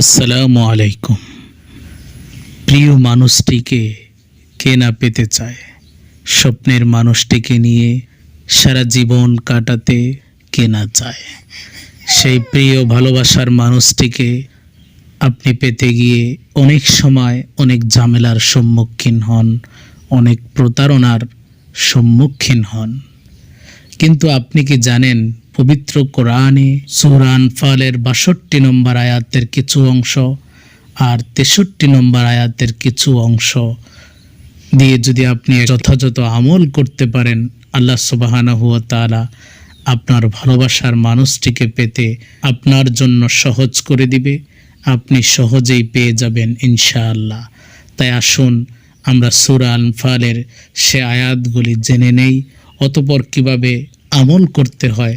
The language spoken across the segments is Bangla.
আসসালামু আলাইকুম। প্রিয় মানুষটিকে কে না পেতে চায়? স্বপ্নের মানুষটিকে নিয়ে সারা জীবন কাটাতে কে না চায়? সেই প্রিয় ভালোবাসার মানুষটিকে আপনি পেতে গিয়ে অনেক সময় অনেক ঝামেলার সম্মুখীন হন, অনেক প্রতারণার সম্মুখীন হন। কিন্তু আপনি কি জানেন পবিত্র কোরআনে সুরান ফালের বাষট্টি নম্বর আয়াতের কিছু অংশ আর তেষট্টি নম্বর আয়াতের কিছু অংশ দিয়ে যদি আপনি যথাযথ আমল করতে পারেন, আল্লাহ সুবাহানা হুয়া তালা আপনার ভালোবাসার মানুষটিকে পেতে আপনার জন্য সহজ করে দিবে। আপনি সহজেই পেয়ে যাবেন ইনশাআল্লাহ। তাই আসুন, আমরা সুরা আনফালের সে আয়াতগুলি জেনে নেই, অতপর কীভাবে আমল করতে হয়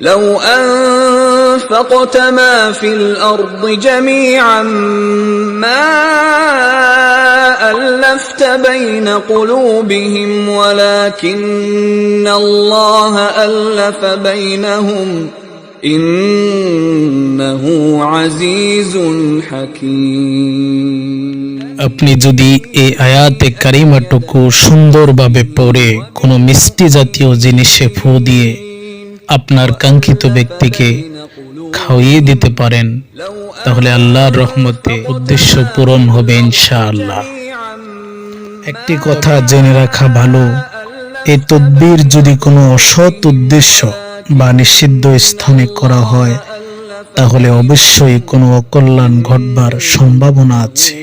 لو أنفقت ما في الأرض جميعا ما ألفت بين قلوبهم ولكن الله ألف بينهم إنه عزيز حكيم আপনি যদি এই আয়াতে কারিমাটুকু সুন্দরভাবে পড়ে কোনো মিষ্টি জাতীয় জিনিসে ফু দিয়ে আপনার কাঙ্ক্ষিত ব্যক্তিকে খাওয়িয়ে দিতে পারেন, তাহলে আল্লাহর রহমতে উদ্দেশ্য পূরণ হবে ইনশাআল্লাহ। একটি কথা জেনে রাখা ভালো, এই তদ্বির যদি কোনো অসৎ উদ্দেশ্য বা নিষিদ্ধ স্থানে করা হয়, তাহলে অবশ্যই কোনো অকল্যাণ ঘটবার সম্ভাবনা আছে।